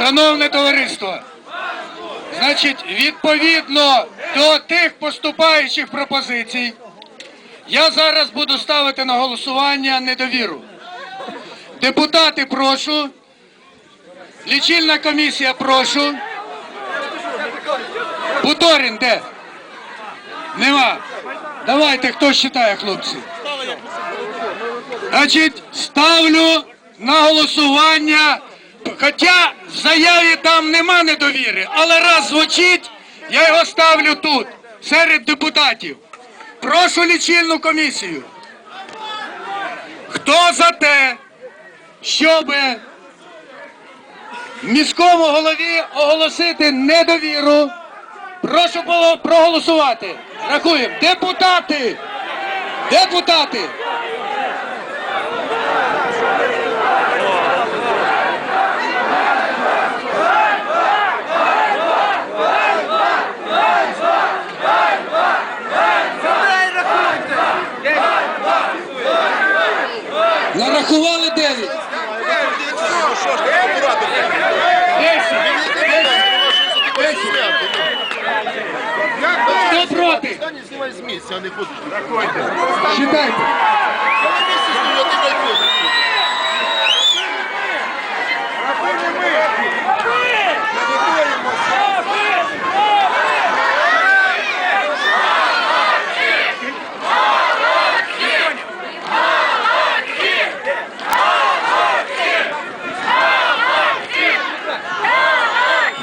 Шановне товариство, значить, відповідно до тих поступаючих пропозицій, я зараз буду ставити на голосування недовіру. Депутати, прошу. Лічильна комісія, прошу. Буторін, де? Нема. Давайте, хто считає, хлопці. Значить, ставлю на голосування. Хоча в заяві там нема недовіри, але раз звучить, я його ставлю тут, серед депутатів. Прошу лічильну комісію. Хто за те, щоб міському голові оголосити недовіру? Прошу проголосувати. Рахуємо. Депутати! Депутати! Нарахували 9. 10. 10. 10. Хто проти? Читайте.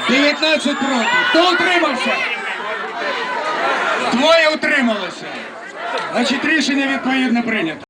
19 років. Хто утримався? Двоє утрималося. Значить, рішення відповідне прийнято.